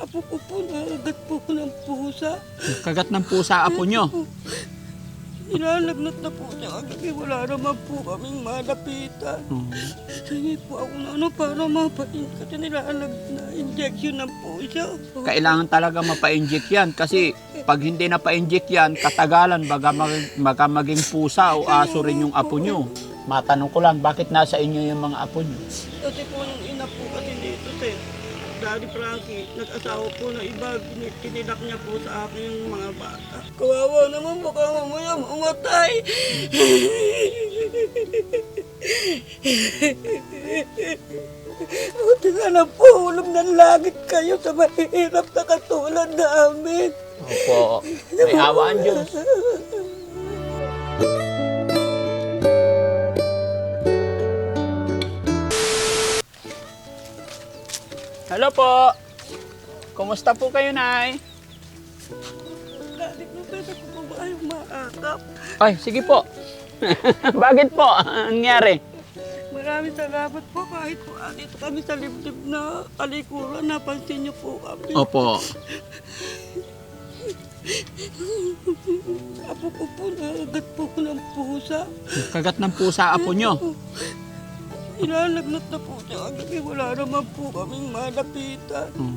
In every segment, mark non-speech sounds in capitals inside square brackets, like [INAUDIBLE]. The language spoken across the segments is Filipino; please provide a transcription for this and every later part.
Apo ko po, nakagat po ko ng pusa. Kagat ng pusa apo nyo. Nilalagnat na po siya kagabi. Wala naman po kaming malapitan. Oh. Sige po ako na ano para mapain kasi nilalag na injection ng pusa. Kailangan talaga mapa-inject yan kasi pag hindi na pa-inject yan, katagalan baga, mag- baga maging pusa o aso rin yung apo nyo. Matanong ko lang, bakit nasa inyo yung mga apo nyo? Kasi po nung ina po kasi dito sir, Daddy Frankie, nag-asawa po na iba, kinilak niya po sa akin yung mga bata. Kawawa naman baka mamaya umatay. Buti nga na po, ulam ng langit kayo sa mahirap na katulad namin. Opo, may awa ang Diyos. Hello po. Kumusta po kayo, Nay? Daddy, no, pwede ko po ba kayong maakap? Ay, sige po. [LAUGHS] Bakit po? Anong nangyari? Maraming salamat po kahit po dito kami sa liblib na kalikuran, napansin niyo po kami. Opo. Apo ko po, nakagat po ko ng pusa. Kagat ng pusa apo nyo. Ilalagnat na po siya kagabi. Wala naman po kaming malapitan. Oh.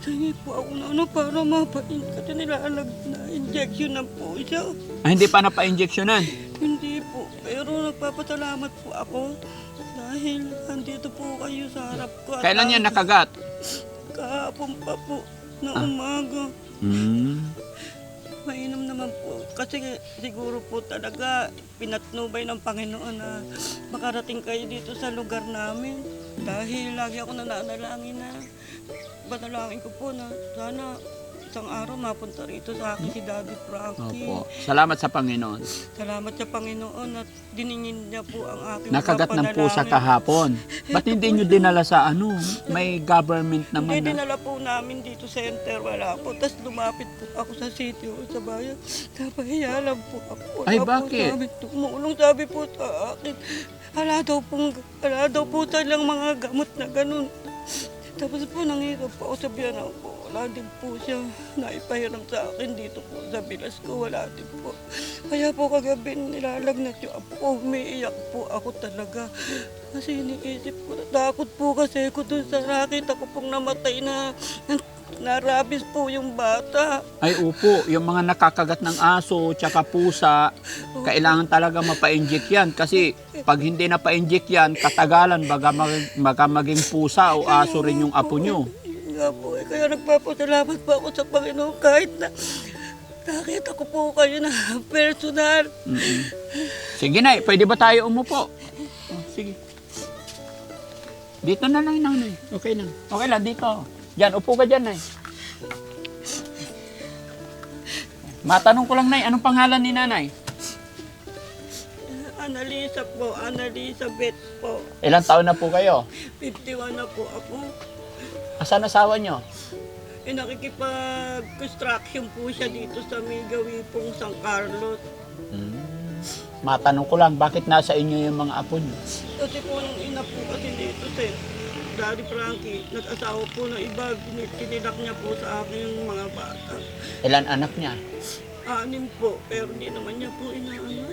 Sige po ako na ano para mapain kasi nilalag na injection ng pusa. Ah, hindi pa napa-injectionan. Hindi po, pero nagpapasalamat po ako dahil andito po kayo sa harap ko. at Kailan yan nakagat? Kahapon pa po, na Ah. umaga. Mainam naman po. Kasi siguro po talaga pinatnubay ng Panginoon na makarating kayo dito sa lugar namin. Dahil lagi ako nananalangin na panalangin ko po na sana isang araw mapunta rito sa akin si Daddy Frankie. Opo. Salamat sa Panginoon. Salamat sa Panginoon at diningin niya po ang aking Nakagat ng pusa kahapon. Ba't hindi nyo dinala sa ano? May government Hindi naman na. dinala po namin dito sa center, wala po. Tapos lumapit po ako sa city o sa bayan. Napahiya lang po ako. Wala Ay, po bakit? Sabi, tumulong sabi po sa akin. Wala daw pong, wala daw po talang mga gamot na ganun. Tapos po nangirap po ako sa biyanan ko. Wala din po siya naipahiram sa akin dito po sa bilas ko. Wala din po. Kaya po kagabi nilalagnat yung apo ko. Umiiyak po ako talaga. Kasi iniisip ko, natakot po kasi ako dun sa nakita ko pong namatay na narabis po yung bata. Ay upo, yung mga nakakagat ng aso tsaka pusa, kailangan talaga mapa-inject yan kasi pag hindi na pa-inject yan, katagalan baga, mag- baga maging pusa o aso rin yung apo nyo. Nga po, eh, kaya nagpapasalamat po ako sa Panginoon kahit na nakita ko po kayo na [LAUGHS] personal. Mm-mm. Sige na, pwede ba tayo umupo? Oh, sige. Dito na lang, nanay. Okay lang. Okay lang, dito. Diyan, upo ka dyan, nay. Matanong ko lang, nay, anong pangalan ni nanay? Annalisa po, Annalisa Beth po. Ilang taon na po kayo? 51 na po ako. Asan asawa nyo? Eh, nakikipag-construction po siya dito sa may gawi pong San Carlos. Hmm. Matanong ko lang, bakit nasa inyo yung mga apo nyo? Kasi po nung ina po kasi dito sir, Daddy Frankie, nag-asawa po na iba, kin- kinilak niya po sa akin yung mga bata. Ilan anak niya? Anim po, pero hindi naman niya po inaano.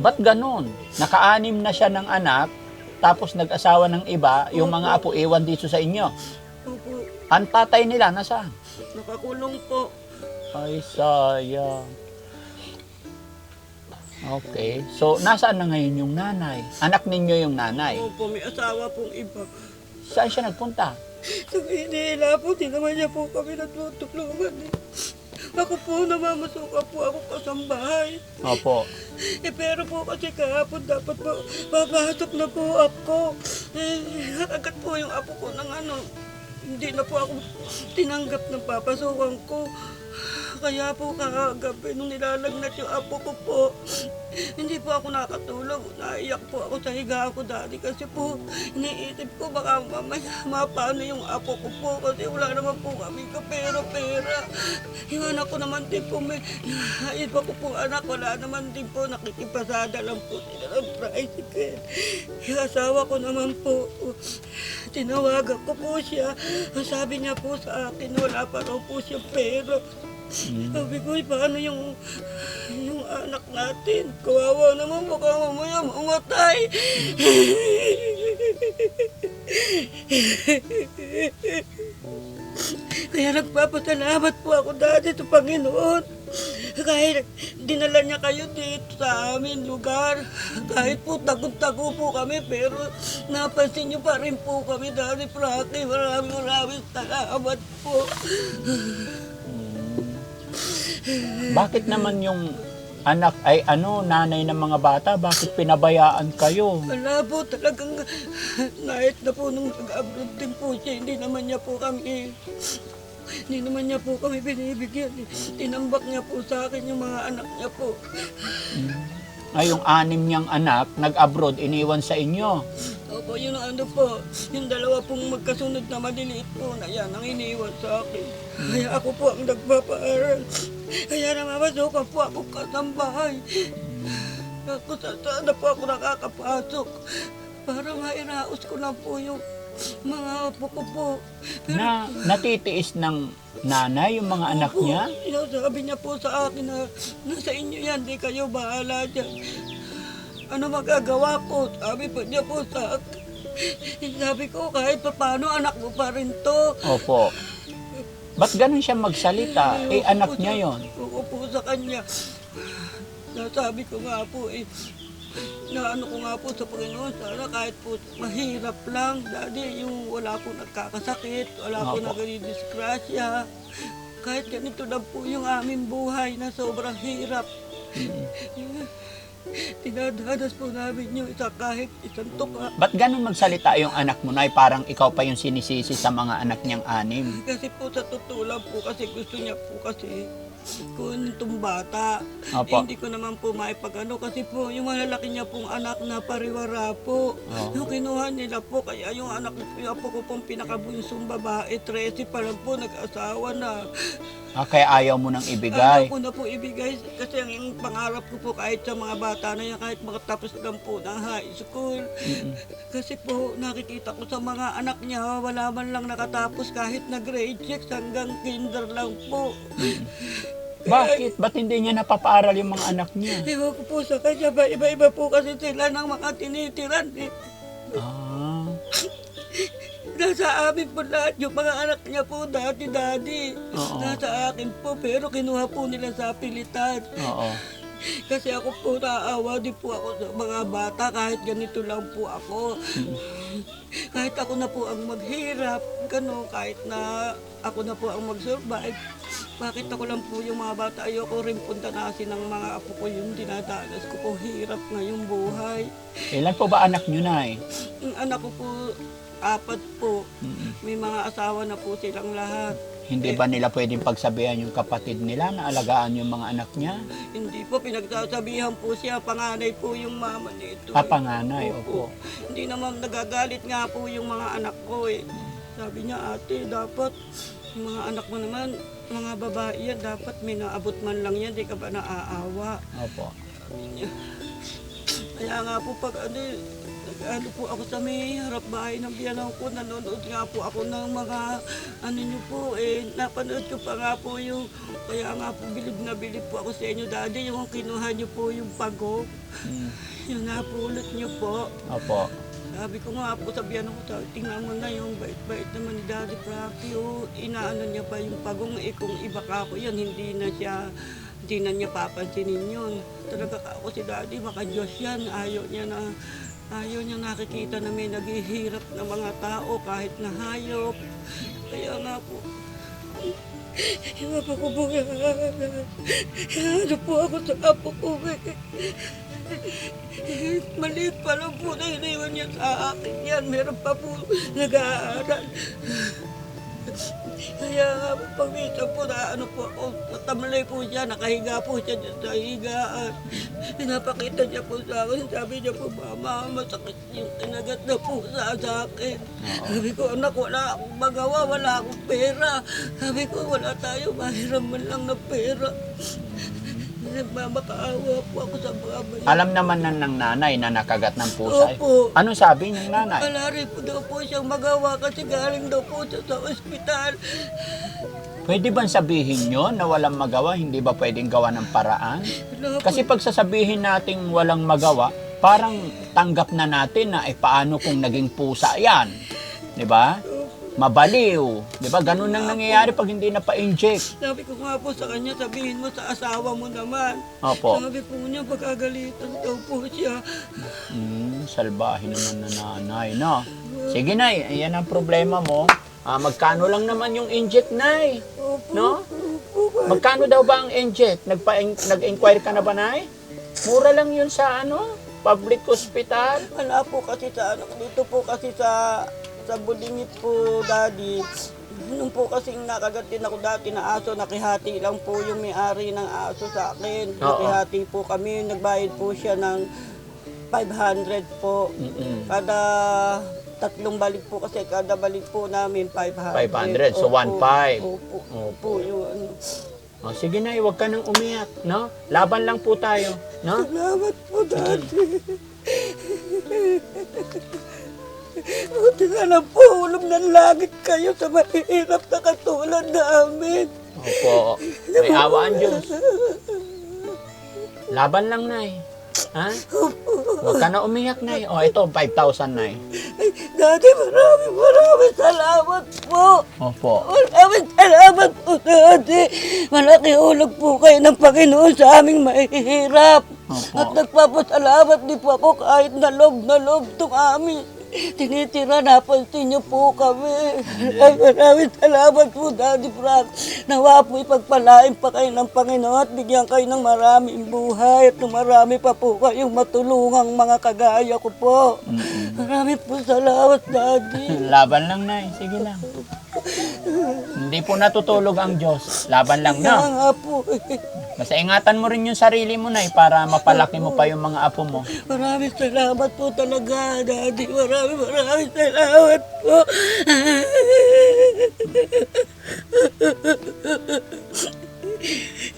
Ba't ganon? Nakaanim na siya ng anak, tapos nag-asawa ng iba, yung mga apo iwan dito sa inyo. Opo, Ang tatay nila, nasaan? nakakulong po. Ay, sayang. Okay. So, nasaan na ngayon yung nanay? Anak ninyo yung nanay. Opo, may asawa pong iba. Saan siya nagpunta? Sa Manila po, di naman niya po kami natutulungan. Eh. Ako po, namamasuka po ako kasambahay. Opo. Eh, pero po kasi kahapon dapat po, papasok na po ako. Eh, agad po yung apo ko ng ano, hindi na po ako tinanggap ng papasukan ko. Kaya po kagabi nung nilalagnat yung apo ko po, hindi po ako nakatulog. Naiyak po ako sa higa ko dati kasi po iniisip ko baka mamaya mapano yung apo ko po kasi wala naman po kami kapera-pera. Yung anak ko naman din po may iba ko po anak wala naman din po nakikipasada lang po sila ng tricycle. Yung asawa ko naman po tinawagan ko po siya. Ang sabi niya po sa akin wala pa raw po siya pera. Sabi ko, "Eh, paano yung, yung anak natin? Kawawa naman, baka mamaya mamatay. Kaya nagpapasalamat po ako dati sa Panginoon. Kahit dinala niya kayo dito sa amin lugar. Kahit po tagod-tago po kami, pero napansin niyo pa rin po kami dati, Prati. Maraming maraming salamat po. Bakit naman yung anak ay ano, nanay ng mga bata, bakit pinabayaan kayo? Wala po talagang kahit na po nung nag-abroad din po siya, hindi naman niya po kami hindi naman niya po kami binibigyan. Tinambak niya po sa akin yung mga anak niya po. Ay, yung anim niyang anak, nag-abroad, iniwan sa inyo. Opo, yun ang ano po, yung dalawa pong magkasunod na maliliit po na yan ang iniwan sa akin. Kaya ako po ang nagpapaaral. Kaya namamasukan po ako kasambahay. Ako sa sana po ako nakakapasok para mairaos ko lang po yung mga apo ko po. Pero Na natitiis ng nanay yung mga anak niya. Sinasabi niya po sa akin na nasa inyo yan, di kayo bahala dyan. Ano magagawa ko? Sabi po niya po sa akin. Sabi ko, kahit pa paano, anak mo pa rin to. Opo. Ba't ganun siya magsalita? Eh, Ayoko anak po niya sa- yon. Oo po sa kanya. Nasabi ko nga po eh, na ano ko nga po sa Panginoon, sana kahit po mahirap lang, daddy, yung wala po nagkakasakit, wala po Opo. nagdidisgrasya, kahit ganito lang po yung aming buhay na sobrang hirap. Tinadanas po namin yung isa kahit isang tuka. Ba't ganun magsalita yung anak mo na parang ikaw pa yung sinisisi sa mga anak niyang anim? Kasi po sa totoo lang po kasi gusto niya po kasi kung itong bata. Opo. Eh, hindi ko naman po maipagano kasi po yung malalaki niya pong anak na pariwara po. Oo. Yung kinuha nila po kaya yung anak yung apo ko pong pinakabunsong babae, 13 pa lang po nag-asawa na. Ah, kaya ayaw mo nang Ayaw ibigay. ko na po ibigay kasi ang yung pangarap ko po kahit sa mga bata na yan kahit makatapos lang po ng high school. Kasi po nakikita ko sa mga anak niya wala man lang nakatapos kahit na grade 6 hanggang kinder lang po. Bakit? Ba't hindi niya napapaaral yung mga anak niya? Ewan ko po sa kanya ba iba-iba po kasi sila ng mga tinitiran eh. Ah, [LAUGHS] Nasa amin po lahat yung mga anak niya po dati-dati. Oo. Nasa akin po pero kinuha po nila sa pilitan. oo. [LAUGHS] Kasi ako po naawa din po ako sa mga bata kahit ganito lang po ako. [LAUGHS] kahit ako na po ang maghirap, gano'n, kahit na ako na po ang mag-survive. Bakit ako lang po yung mga bata, ayoko rin puntanasin ng mga apo ko yung dinadanas ko po hirap ngayong buhay. Ilan po ba anak niyo na eh? Ang anak ko po, apat po. Mm-mm. May mga asawa na po silang lahat. Hindi ba nila pwedeng pagsabihan yung kapatid nila na alagaan yung mga anak niya? Hindi po, pinagsasabihan po siya, panganay po yung mama nito. Ah, panganay, opo. Hindi naman nagagalit nga po yung mga anak ko eh. Sabi niya, ate, dapat yung mga anak mo naman, mga babae yan, dapat may naabot man lang yan, di ka ba naaawa? Opo. [CLEARS THROAT] Kaya nga po pag ano, ano po ako sa may harap bahay ng biyanan ko, nanonood nga po ako ng mga ano niyo po, eh, napanood ko pa nga po yung, kaya nga po bilib na bilib po ako sa inyo, daddy, yung kinuha niyo po yung pago, Mm. [LAUGHS] yung napulot niyo po. Opo. Sabi ko nga po, sabihan ako, tingnan mo na yung bait-bait naman ni Daddy Prapi, oh, inaano niya pa yung pagong, eh kung iba ka ako yan, hindi na siya, hindi na niya papansinin yun. Talaga ako si Daddy, maka-Diyos yan, ayaw niya na, ayaw niya nakikita na may naghihirap na mga tao kahit na hayop. Kaya nga po, yung apo ko po, ano po ako sa apo ko eh. Maliit pa lang po na iniwan niya sa akin yan. Meron pa po nag-aaral. Kaya nga po, pag minsan po na ano po ako, natamlay po siya, nakahiga po siya dyan sa higaan. Pinapakita niya po sa akin, sabi niya po, mama, masakit yung kinagat na po sa sa akin. Sabi ko, anak, wala akong magawa, wala akong pera. Sabi ko, wala tayo, mahiram man lang ng pera. Nagmamakaawa po ako sa mga bayan. Alam naman na ng nanay na nakagat ng pusa. eh. Opo. Ano sabi ng nanay? Wala rin po daw po siyang magawa kasi galing daw po siya sa ospital. Pwede bang sabihin nyo na walang magawa, hindi ba pwedeng gawa ng paraan? Kasi pag sasabihin nating walang magawa, parang tanggap na natin na eh paano kung naging pusa yan? 'Di ba? Mabaliw. 'Di ba? Ganun nang nangyayari pag hindi na pa-inject. Sabi ko nga po sa kanya, sabihin mo sa asawa mo naman. Opo. Sabi po niya, pagkagalitan daw po siya. Hmm, salbahe naman na nanay, no? Sige, nay, ayan ang problema mo. Ah, magkano lang naman yung inject, nay? Opo, No? Magkano daw ba ang inject? Nagpa nag-inquire ka na ba, nay? Mura lang yun sa ano? Public hospital. Wala po kasi sa ano, dito po kasi sa sa Bulingit po, daddy. Nung po kasing nakagat din ako dati na aso, nakihati lang po yung may-ari ng aso sa akin. Oo. Nakihati po kami, nagbayad po siya ng 500 po. Mm-mm. Kada tatlong balik po kasi kada balik po namin 500. 500, so 1.5. Opo. Opo. Opo, yung ano. O, sige na, huwag ka nang umiyak, no? Laban lang po tayo, no? Salamat po, Daddy. Buti na lang po, ulam ng langit kayo sa mahirap na katulad namin. Opo, may awa ang Diyos. Laban lang, Nay. Ha? Huwag ka na umiyak, Nay. O, ito, 5,000, Nay. Ay, Daddy, maraming maraming salamat po. Opo. Maraming salamat po, Daddy. Malaki ulog po kayo ng Panginoon sa aming mahihirap. Opo. At nagpapasalamat din po ako kahit na loob na loob itong amin. Tinitira, napansin niyo po kami. Ay, maraming salamat po, Daddy Frank. Nawa po ipagpalain pa kayo ng Panginoon at bigyan kayo ng maraming buhay at marami pa po kayong matulungang mga kagaya ko po. Maraming po salamat, Daddy. [LAUGHS] Laban lang, Nay. Sige lang. Hindi po natutulog ang Diyos. Laban lang, Kaya no? nga po, eh. Basta ingatan mo rin yung sarili mo, Nay, para mapalaki mo pa yung mga apo mo. Maraming salamat po talaga, Daddy. Maraming maraming salamat po.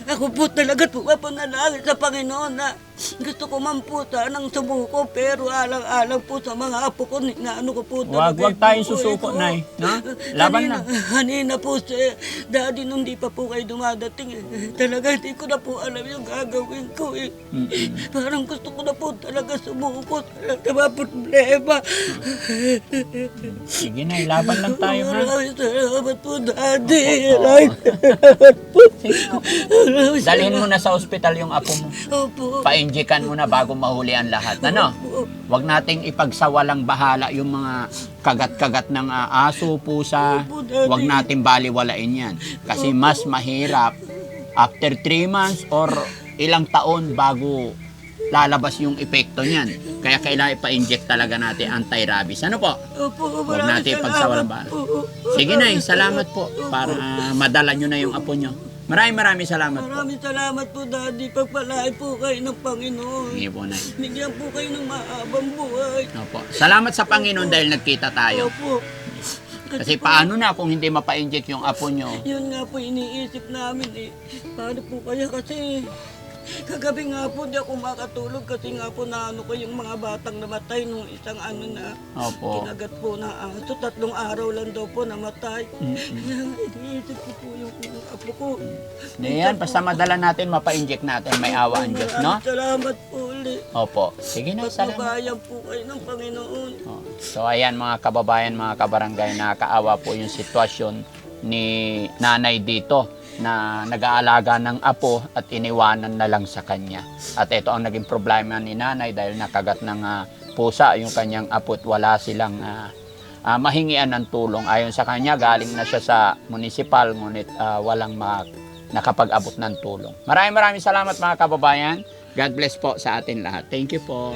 Ako po talaga pumapanalangin sa Panginoon na gusto ko man po sanang sumuko pero alang-alang po sa mga apo ko, na ano ko po Wag, wag tayong susuko, ko. Nay. [LAUGHS] No? Laban lang. Kanina po si Daddy nung di pa po kayo dumadating eh. Talaga hindi ko na po alam yung gagawin ko eh. Parang gusto ko na po talaga sumuko sa lahat ng mga problema. Sige, Nay. Laban lang tayo, ha? Maraming salamat po, Daddy. Maraming salamat po. Dalhin mo na sa ospital yung apo mo. Opo. Painjikan mo na bago mahuli ang lahat. Ano? Huwag nating ipagsawalang bahala yung mga kagat-kagat ng ah, aso, pusa. Huwag nating baliwalain yan. Kasi mas mahirap after 3 months or ilang taon bago lalabas yung epekto niyan. Kaya kailangan ipa-inject talaga natin anti-rabies. Ano po? Huwag natin ipagsawalang bahala. Sige na, salamat po para ah, madala nyo na yung apo nyo. Maraming maraming salamat po. Maraming salamat po, Daddy. Pagpalain po kayo ng Panginoon. Sige po, Nay. Bigyan po kayo ng mahabang buhay. Opo. Salamat sa Panginoon dahil nagkita tayo. Opo. Kasi paano na kung hindi mapa-inject yung apo nyo? Yun nga po iniisip namin eh. Paano po kaya kasi kagabi nga po di ako makatulog kasi nga po na ano ko yung mga batang namatay nung isang ano na Opo. kinagat po na aso. Tatlong araw lang daw po namatay. Nga [LAUGHS] iniisip ko po yung, yung apo ko. Ayan, basta madala natin, mapa-inject natin. May awa ang Diyos, no? Maraming Salamat po ulit. Opo. Sige na, salamat. Pagbabayan po kayo ng Panginoon. Oh. So ayan mga kababayan, mga kabarangay, nakakaawa po yung sitwasyon ni nanay dito na nag-aalaga ng apo at iniwanan na lang sa kanya. At ito ang naging problema ni nanay dahil nakagat ng ah, pusa yung kanyang apo at wala silang ah, ah, mahingian ng tulong. Ayon sa kanya, galing na siya sa municipal ngunit ah, walang ma- nakapag-abot ng tulong. Maraming maraming salamat mga kababayan. God bless po sa atin lahat. Thank you po.